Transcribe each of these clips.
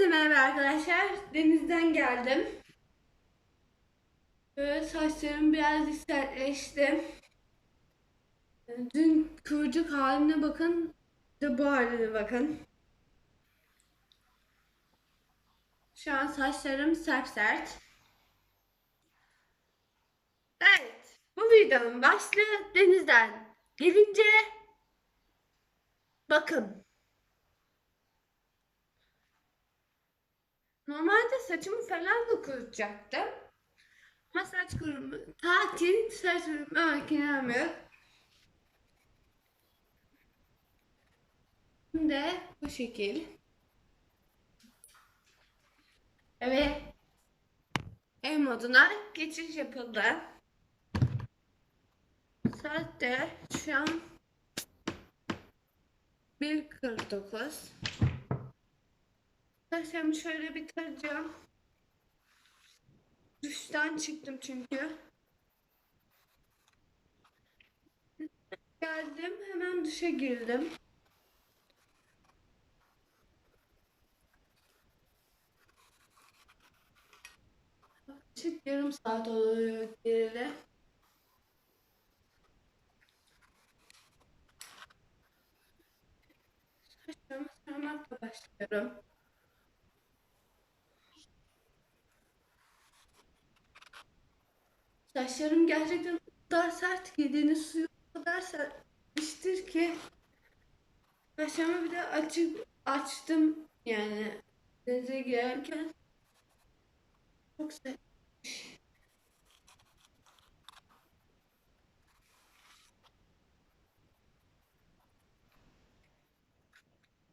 Hepinize merhaba arkadaşlar. Denizden geldim. Böyle saçlarım biraz sertleşti. Dün kıvırcık haline bakın. De bu haline bakın. Şu an saçlarım sert sert. Evet. Bu videonun başlığı denizden gelince bakın. Normalde saçımı falan da kurutacaktım. Ama saç kurumu, tatil saç kurutma makinem yok. Şimdi bu şekil. Evet. Ev moduna geçiş yapıldı. Saat de şu an 1.49. Saçlarımı şöyle bir tarayacağım. Duştan çıktım çünkü. Geldim hemen duşa girdim. Yaklaşık yarım saat oluyor gireli. Saçlarımı sarmakla başlıyorum. Saçlarım gerçekten o kadar sert ki deniz suyu kadar sertmiştir ki saçlarımı bir de açık açtım yani denize girerken çok sert.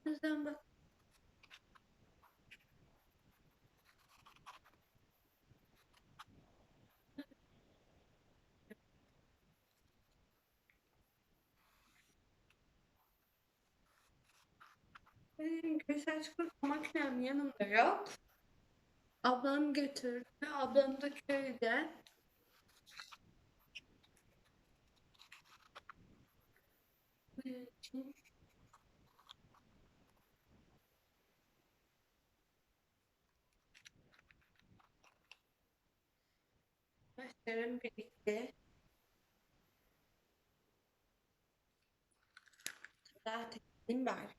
O bak benim saç kurutma makinem yanımda yok. Ablam götürdü. Ablam da köyde. Saçlarım birlikte. Zaten bari.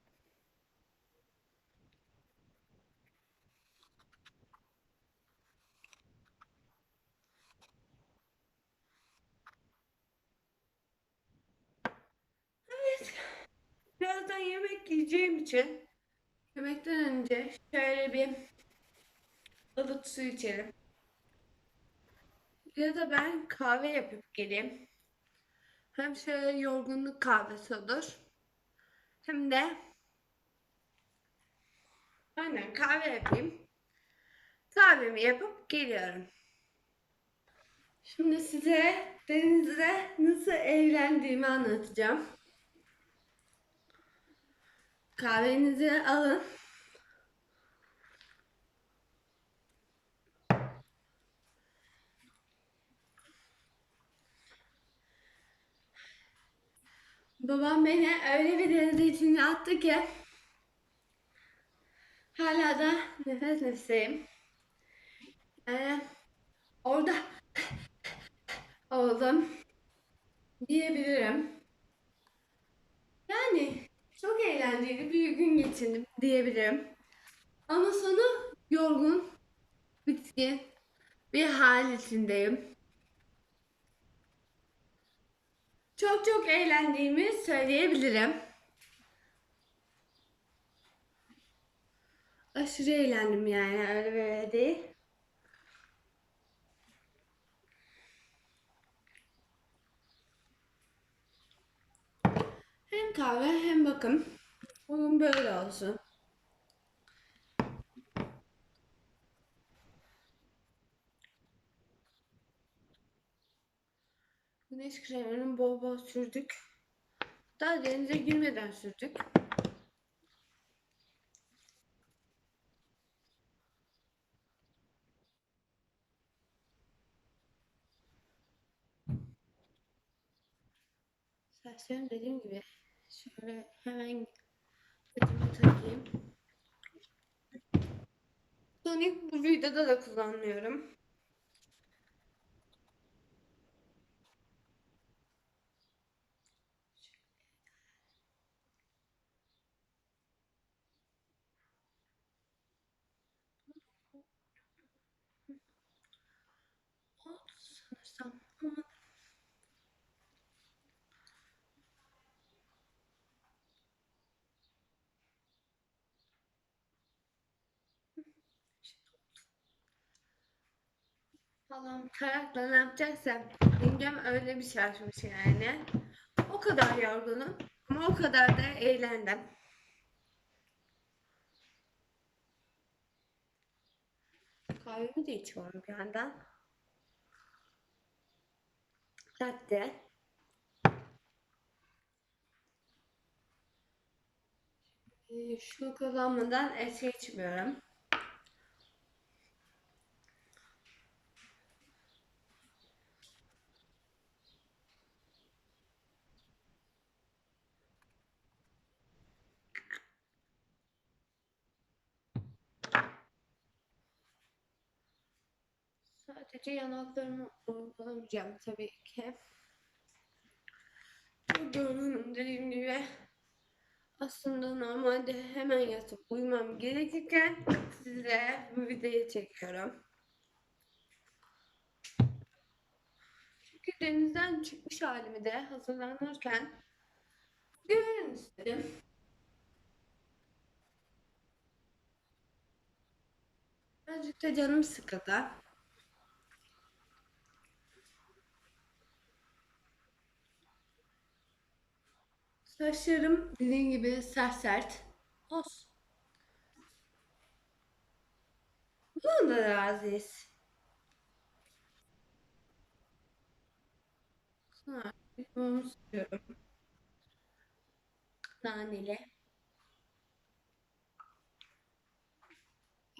Evet. Birazdan yiyeceğim için yemekten önce şöyle bir ılık su içelim. Ya da ben kahve yapıp geleyim. Hem şöyle yorgunluk kahvesi olur. Hem de aynen kahve yapayım. Kahvemi yapıp geliyorum. Şimdi size denizde nasıl eğlendiğimi anlatacağım. Kahvenizi alın. Babam beni öyle bir denize içine attı ki hala da nefes nefeseyim. Yani orada oldum diyebilirim. Yani çok eğlenceli bir gün geçirdim diyebilirim. Ama sonu yorgun, bitkin bir hal içindeyim. Çok çok eğlendiğimi söyleyebilirim. Aşırı eğlendim yani öyle böyle değil. Hem kahve hem bakım. Bugün böyle olsun. Güneş kremini bol bol sürdük. Daha denize girmeden sürdük. Saçlarım dediğim gibi şöyle hemen saçımı takayım. tonik bu videoda da kullanmıyorum. Falan tarakla ne yapacaksam yengem öyle bir şaşmış yani. O kadar yorgunum ama o kadar da eğlendim. Kahvemi de içiyorum bir yandan. Latte. Ee, Şunu kullanmadan eski içmiyorum. Sadece yanaklarımı uygulamayacağım tabii ki. Çok yorgunum dediğim gibi. Aslında normalde hemen yatıp uyumam gerekirken size bu videoyu çekiyorum. Çünkü denizden çıkmış halimi de hazırlanırken görün istedim. Birazcık da canım sıkıldı. Saçlarım dediğim gibi sert sert. Olsun. Bundan da razıyız. Sonra limonu sıkıyorum. Naneli.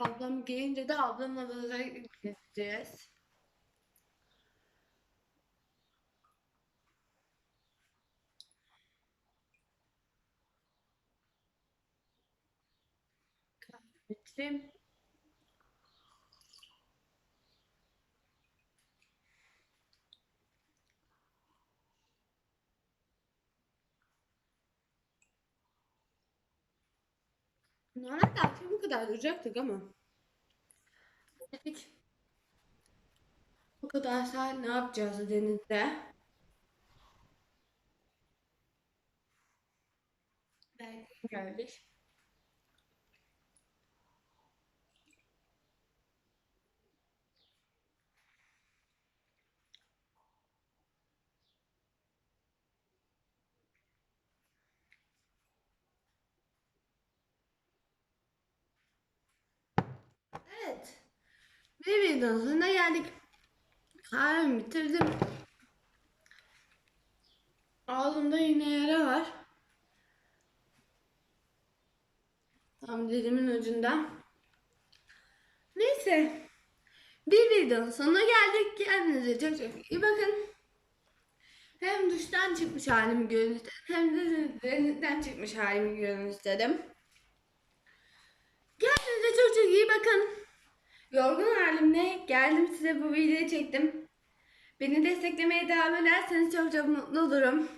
Ablam gelince de ablamla da gideceğiz. Bitireyim. Normalde akşam bu kadar duracaktık ama bu kadar saat ne yapacağız denizde? Belki geldik. Evet. Bir videonun sonuna geldik. Kahvemi bitirdim. Ağzımda yine yara var. Tam dilimin ucunda. Neyse. Bir videonun sonuna geldik. Kendinize çok çok iyi bakın. Hem duştan çıkmış halimi görün istedim. Hem de denizden çıkmış halimi görün istedim. Kendinize çok çok iyi bakın. Yorgun halimle geldim size bu videoyu çektim. Beni desteklemeye devam ederseniz çok çok mutlu olurum.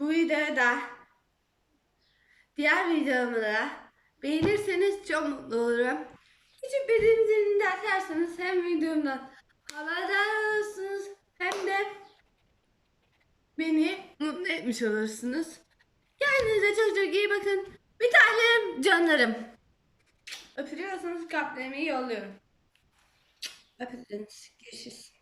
Bu videoyu da diğer videomu da beğenirseniz çok mutlu olurum. Küçük bir zilini de açarsanız hem videomdan haberdar olursunuz hem de beni mutlu etmiş olursunuz. Kendinize çok çok iyi bakın. Bir tanem canlarım. Öpülüyorsanız kalplerimi yolluyorum. Öpüldünüz. Görüşürüz.